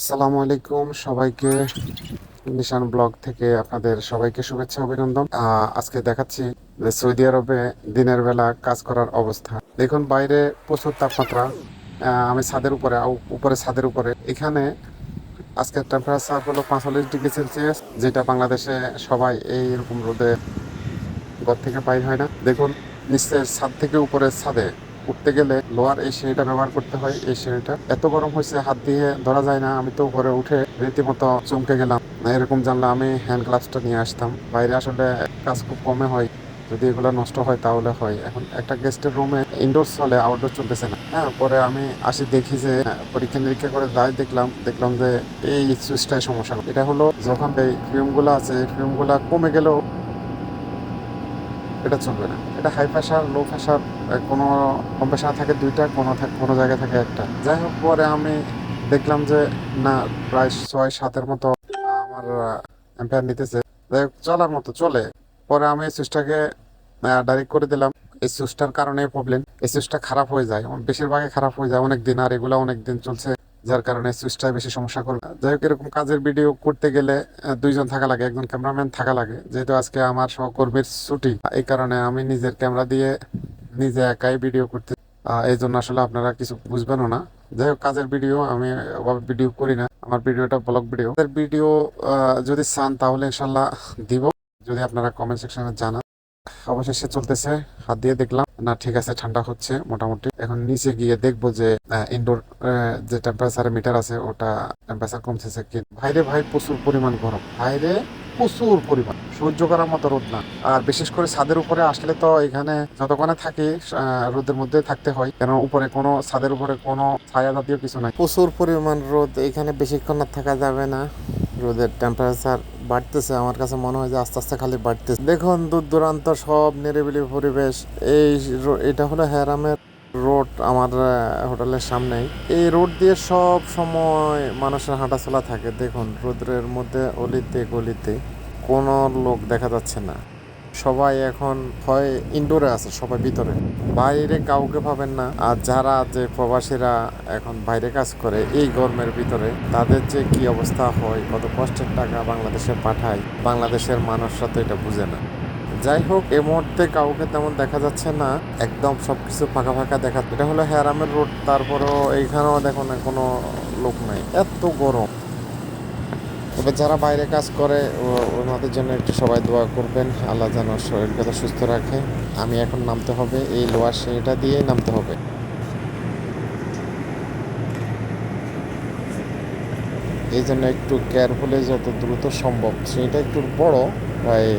আসসালামু আলাইকুম সবাইকে। নিশান ব্লগ থেকে আপনাদের সবাইকে শুভেচ্ছা, অভিনন্দন। আজকে দেখাচ্ছি যে সৌদি আরবে দিনের বেলা কাজ করার অবস্থা। দেখুন, বাইরে প্রচুর তাপমাত্রা। আমি ছাদের উপরে উপরে ছাদের উপরে। এখানে আজকের টেম্পারেচার হলো পাঁচচল্লিশ ডিগ্রি সেলসিয়াস, যেটা বাংলাদেশে সবাই এই রকম রোদে ঘর থেকে বাইর হয় না। দেখুন, নিচের ছাদ থেকে উপরের ছাদে উঠতে গেলে লোয়ার এই সিঁড়িটা ব্যবহার করতে হয়। এই সিঁড়িটা এত গরম হয়েছে হাত দিয়ে ধরা যায় না। আমি তো ঘরে উঠে রীতিমতো চমকে গেলাম। এরকম জানলে আমি হ্যান্ড গ্লাভসটা নিয়ে আসতাম। বাইরে আসলে কাজ খুব কমে হয়। যদি এগুলো নষ্ট হয় তাহলে হয়। এখন একটা গেস্টের রুমে ইনডোর চলে আউটডোর চলতেছে না। হ্যাঁ পরে আমি আসি দেখি যে হ্যাঁ, পরীক্ষা নিরীক্ষা করে দায় দেখলাম দেখলাম যে এই সুইচটাই সমস্যা। এটা হলো যখন এই ফিল্মগুলো আছে এই ফিল্মগুলো কমে গেলেও এটা চলবে না। এটা হাই প্রেশার লো প্রেশার কোনো কম প্রেশার থাকে দুইটা, কোনো কোনো জায়গায় থাকে একটা। যাই হোক পরে আমি দেখলাম যে, না, প্রায় ছয়, সাতের মতো আমার অ্যাম্পিয়ার নিতেছে। যাই হোক চলার মতো চলে। পরে আমি এই সুইচটাকে ডাইরেক্ট করে দিলাম। এই সুইচটার কারণে প্রবলেম এই সুইচটা খারাপ হয়ে যায়। বেশিরভাগই খারাপ হয়ে যায়। অনেক দিন আর এগুলো অনেক দিন চলছে। যার কারণে সুইচটা বেশি সমস্যা করবে যাই হোক, এরকম কাজের ভিডিও করতে গেলে দুইজন থাকা লাগে, একজন ক্যামেরাম্যান থাকা লাগে। যেহেতু আজকে আমার সহকর্মীর ছুটি, এই কারণে আমি নিজের ক্যামেরা দিয়ে নিজে একাই ভিডিও করতে এই জন্য আসলে আপনারা কিছু বুঝবেনও না। যাই হোক, কাজের ভিডিও আমি ওভাবে ভিডিও করি না। আমার ভিডিওটা ব্লগ ভিডিও ভিডিও যদি চান তাহলে ইনশাল্লাহ দিব। যদি আপনারা কমেন্ট সেকশনে জানান। অবশেষে চলতেছে, হাত দিয়ে দেখলাম। না, ঠিক আছে, ঠান্ডা হচ্ছে মোটামুটি। এখন নিচে গিয়ে দেখব যে ইনডোর যে টেম্পারেচার মিটার আছে, ওটা টেম্পারেচার কমতেছে কি বাইরে ভাই, প্রচুর পরিমাণ গরম। বাইরে প্রচুর পরিমাণ। সহ্য করার মতো রোদ না। আর বিশেষ করে ছাদের উপরে আসলে তো এখানে যতক্ষণে থাকি রোদের মধ্যে থাকতে হয়। কেন, উপরে কোনো, ছাদের উপরে কোনো ছায়া জাতীয় কিছু নাই। প্রচুর পরিমাণ রোদ। এখানে বেশিক্ষণ থাকা যাবে না। রোদের টেম্পারেচার বাড়তেছে। আমার কাছে মনে হয় যে আস্তে আস্তে খালি বাড়তেছে। দেখুন দূর দূরান্ত, সব নিরিবিলি পরিবেশ। এই এটা হলো হ্যারামের রোড আমার হোটেলের সামনেই। এই রোড দিয়ে সব সময় মানুষের হাঁটাচলা থাকে। দেখুন রোদ্রের মধ্যে অলিতে গলিতে কোনো লোক দেখা যাচ্ছে না। সবাই এখন হয় ইনডোরে আছে, সবাই ভিতরে। বাইরে কাউকে পাবেন না। আর যারা যে প্রবাসীরা এখন বাইরে কাজ করে, এই গরমের ভিতরে, তাদের যে কি অবস্থা হয়, কত কষ্টের টাকা বাংলাদেশে পাঠায়, বাংলাদেশের মানুষরা তো এটা বুঝে না। যাই হোক, এ মুহূর্তে কাউকে তেমন দেখা যাচ্ছে না। একদম সবকিছু ফাঁকা ফাঁকা দেখা, এটা হলো হ্যারামের রোড, তারপরও এইখানেও দেখো না, কোনো লোক নাই। এত গরম। তবে যারা বাইরে কাজ করে ওনাদের জন্য একটু সবাই দোয়া করবেন। আল্লাহ যেন শরীর কথা সুস্থ রাখে। আমি এখন নামতে হবে, এই লোয়ার সিঁড়িটা দিয়েই নামতে হবে। এই জন্য একটু কেয়ারফুলি যত দ্রুত সম্ভব, সিঁড়িটা একটু বড়, প্রায়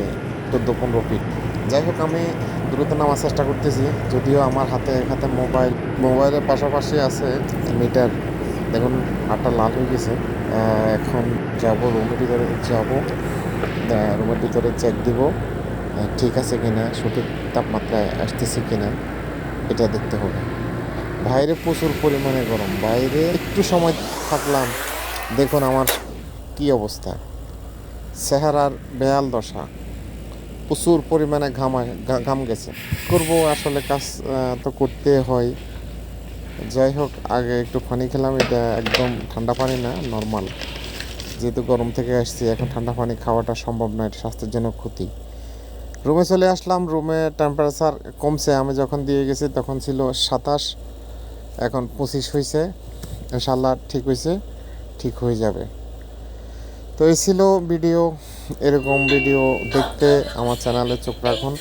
চোদ্দ পনেরো ফিট যাই হোক, আমি দ্রুত নামার চেষ্টা করতেছি, যদিও আমার হাতে হাতে মোবাইল, মোবাইলের পাশাপাশি আছে মিটার দেখুন, হাতটা লাল হয়ে গেছে। এখন যাব রুমের ভিতরে, যাব। রুমের ভিতরে চেক দিব ঠিক আছে কিনা, সঠিক তাপমাত্রায় আসতেছে কিনা, এটা দেখতে হবে। বাইরে প্রচুর পরিমাণে গরম। বাইরে একটু সময় থাকলাম, দেখুন আমার কি অবস্থা। চেহারার বেয়াল দশা। প্রচুর পরিমাণে ঘামা ঘাম গেছে। করব আসলে কাজ তো করতে হয়। যাই হোক আগে একটু পানি খেলাম, এটা একদম ঠান্ডা পানি না নর্মাল যেহেতু গরম থেকে আসছি, এখন ঠান্ডা পানি খাওয়াটা সম্ভব নয় এটা স্বাস্থ্যের জন্য ক্ষতি। রুমে চলে আসলাম, রুমে টেম্পারেচার কমছে, আমি যখন দিয়ে গেছি তখন ছিল সাতাশ, এখন পঁচিশ হয়েছে ইনশাল্লাহ ঠিক হয়েছে ঠিক হয়ে যাবে। তো এই ছিল ভিডিও, এরকম ভিডিও দেখতে আমার চ্যানেলে চোখ রাখুন।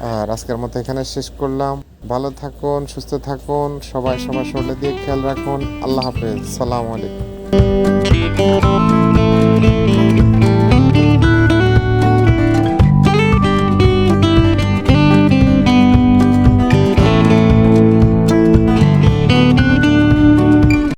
আর আজকের মতো এখানে শেষ করলাম। ভালো থাকুন, সুস্থ থাকুন, সবাই সবার শরীরে দিয়ে খেয়াল রাখুন। আল্লাহ হাফেজ। সালাম আলাইকুম।